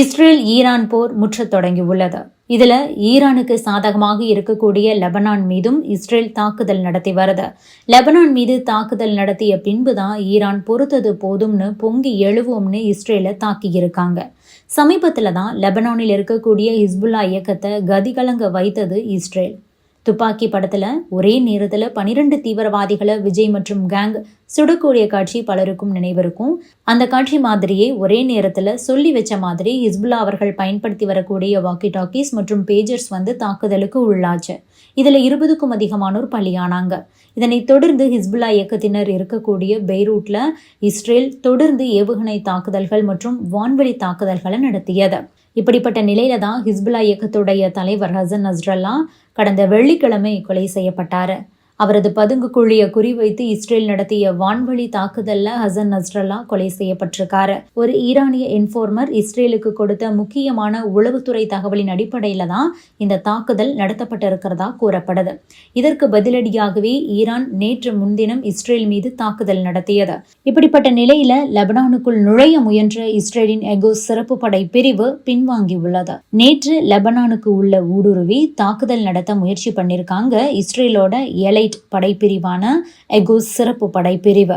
Israel Iran போர் முற்றத் தொடங்கியுள்ளது. இதுல ஈரானுக்கு சாதகமாக இருக்கக்கூடிய லெபனான் மீதும் இஸ்ரேல் தாக்குதல் நடத்தி வருது. லெபனான் மீது தாக்குதல் நடத்திய பின்புதான் ஈரான் பொறுத்தது போதும்னு பொங்கி எழுவோம்னு இஸ்ரேலை தாக்கியிருக்காங்க சமீபத்தில் தான் லெபனானில் இருக்கக்கூடிய ஹிஸ்புல்லா இயக்கத்தை கதிகலங்க வைத்தது இஸ்ரேல். துப்பாக்கி படத்துல ஒரே நேரத்துல பனிரெண்டு தீவிரவாதிகளை விஜய் மற்றும் கேங் சுடக்கூடிய காட்சி பலருக்கும் நினைவிருக்கும். அந்த காட்சி மாதிரியே ஒரே நேரத்துல சொல்லி வச்ச மாதிரி ஹிஸ்புல்லா அவர்கள் பயன்படுத்தி வரக்கூடிய வாக்கி டாக்கீஸ் மற்றும் பேஜர்ஸ் வந்து தாக்குதலுக்கு உள்ளாச்சு. இதுல இருபதுக்கும் அதிகமானோர் பலியானாங்க. இதனை தொடர்ந்து ஹிஸ்புல்லா இயக்கத்தினர் இருக்கக்கூடிய பெய்ரூட்ல இஸ்ரேல் தொடர்ந்து ஏவுகணை தாக்குதல்கள் மற்றும் வான்வெளி தாக்குதல்களை நடத்தியது. இப்படிப்பட்ட நிலையில தான் ஹிஸ்புல்லா இயக்கத்துடைய தலைவர் ஹசன் நஸ்ரல்லா கடந்த வெள்ளிக்கிழமை கொலை செய்யப்பட்டார். அவரது பதுங்கு குழிய குறிவைத்து இஸ்ரேல் நடத்திய வான்வழி தாக்குதல்ல ஹசன் நஸ்ரல்லா கொலை செய்யப்பட்டிருக்காரு. ஒரு ஈரானிய இன்ஃபார்மர் இஸ்ரேலுக்கு கொடுத்த முக்கியமான உளவுத்துறை தகவலின் அடிப்படையில தான் இந்த தாக்குதல் நடத்தப்பட்டிருக்கிறதா கூறப்படுது. இதற்கு பதிலடியாகவே ஈரான் நேற்று முன்தினம் இஸ்ரேல் மீது தாக்குதல் நடத்தியது. இப்படிப்பட்ட நிலையில லெபனானுக்குள் நுழைய முயன்ற இஸ்ரேலின் எகோஸ் சிறப்பு படை பிரிவு பின்வாங்கியுள்ளது நேற்று லெபனானுக்கு உள்ள ஊடுருவி தாக்குதல் நடத்த முயற்சி பண்ணிருக்காங்க இஸ்ரேலோட எலை எயிட் படைப்பிரிவான எகோஸ் சிறப்பு படைப்பிரிவு.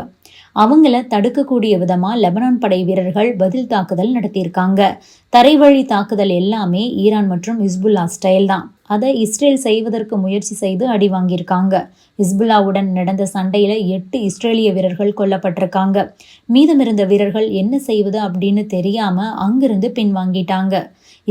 அவங்கள தடுக்கக்கூடிய விதமா லெபனான் படை வீரர்கள் பதில் தாக்குதல் நடத்தியிருக்காங்க. தரைவழி தாக்குதல் எல்லாமே ஈரான் மற்றும் ஹிஸ்புல்லா ஸ்டைல் தான். அதை இஸ்ரேல் செய்வதற்கு முயற்சி செய்து அடி வாங்கியிருக்காங்க. ஹிஸ்புல்லாவுடன் நடந்த சண்டையில் எட்டு இஸ்ரேலிய வீரர்கள் கொல்லப்பட்டிருக்காங்க. மீதமிருந்த வீரர்கள் என்ன செய்வது அப்படின்னு தெரியாமல் அங்கிருந்து பின்வாங்கிட்டாங்க.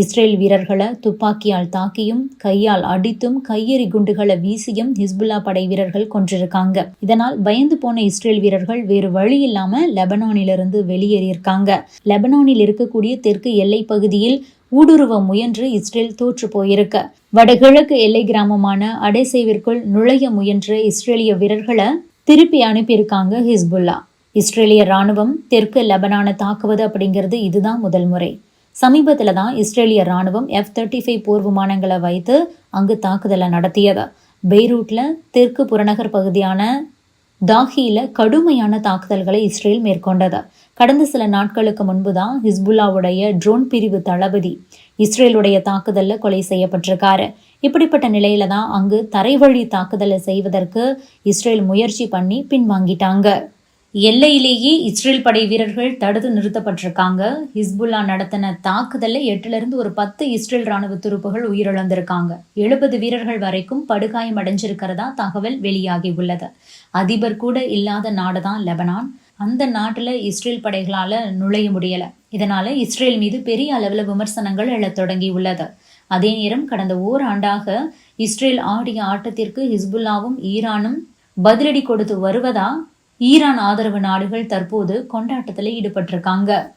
இஸ்ரேல் வீரர்களை துப்பாக்கியால் தாக்கியும் கையால் அடித்தும் கையெறி குண்டுகளை வீசியும் ஹிஸ்புல்லா படை வீரர்கள் கொன்றிருக்காங்க. இதனால் பயந்து போன இஸ்ரேல் வீரர்கள் வேறு வழி இல்லாம லெபனானிலிருந்து வெளியேறியிருக்காங்க. லெபனானில் இருக்கக்கூடிய தெற்கு எல்லை பகுதியில் ஊடுருவ முயன்று இஸ்ரேல் தோற்று போயிருக்க. வடகிழக்கு எல்லை கிராமமான அடைசேவிற்குள் நுழைய முயன்ற இஸ்ரேலிய வீரர்களை திருப்பி அனுப்பியிருக்காங்க ஹிஸ்புல்லா. இஸ்ரேலிய ராணுவம் தெற்கு லெபனானை தாக்குவது அப்படிங்கிறது இதுதான் முதல் முறை. சமீபத்தில் தான் இஸ்ரேலிய ராணுவம் எஃப் தேர்ட்டி ஃபைவ் போர் விமானங்களை வைத்து அங்கு தாக்குதலை நடத்தியது. பெய்ரூட்ல தெற்கு புறநகர் பகுதியான தாஹியில கடுமையான தாக்குதல்களை இஸ்ரேல் மேற்கொண்டது. கடந்த சில நாட்களுக்கு முன்பு தான் ஹிஸ்புல்லாவுடைய ட்ரோன் பிரிவு தளபதி இஸ்ரேலுடைய தாக்குதல்ல கொலை செய்யப்பட்டிருக்காரு. இப்படிப்பட்ட நிலையில தான் அங்கு தரைவழி தாக்குதலை செய்வதற்கு இஸ்ரேல் முயற்சி பண்ணி பின்வாங்கிட்டாங்க. எல்லையிலேயே இஸ்ரேல் படை வீரர்கள் தடுத்து நிறுத்தப்பட்டிருக்காங்க. ஹிஸ்புல்லா நடத்தின தாக்குதலில் எட்டுல இருந்து ஒரு பத்து இஸ்ரேல் ராணுவ துருப்புகள் உயிரிழந்திருக்காங்க. எழுபது வீரர்கள் வரைக்கும் படுகாயம் அடைஞ்சிருக்கிறதா தகவல் வெளியாகி உள்ளது. அதிபர் கூட இல்லாத நாடுதான் லெபனான். அந்த நாட்டில் இஸ்ரேல் படைகளால நுழைய முடியலை. இதனால இஸ்ரேல் மீது பெரிய அளவில் விமர்சனங்கள் எழத் தொடங்கி உள்ளது. அதே நேரம் கடந்த ஓராண்டாக இஸ்ரேல் ஆடிய ஆட்டத்திற்கு ஹிஸ்புல்லாவும் ஈரானும் பதிலடி கொடுத்து வருவதா ஈரான் ஆதரவு நாடுகள் தற்போது கொண்டாட்டத்தில் ஈடுபட்டிருக்காங்க.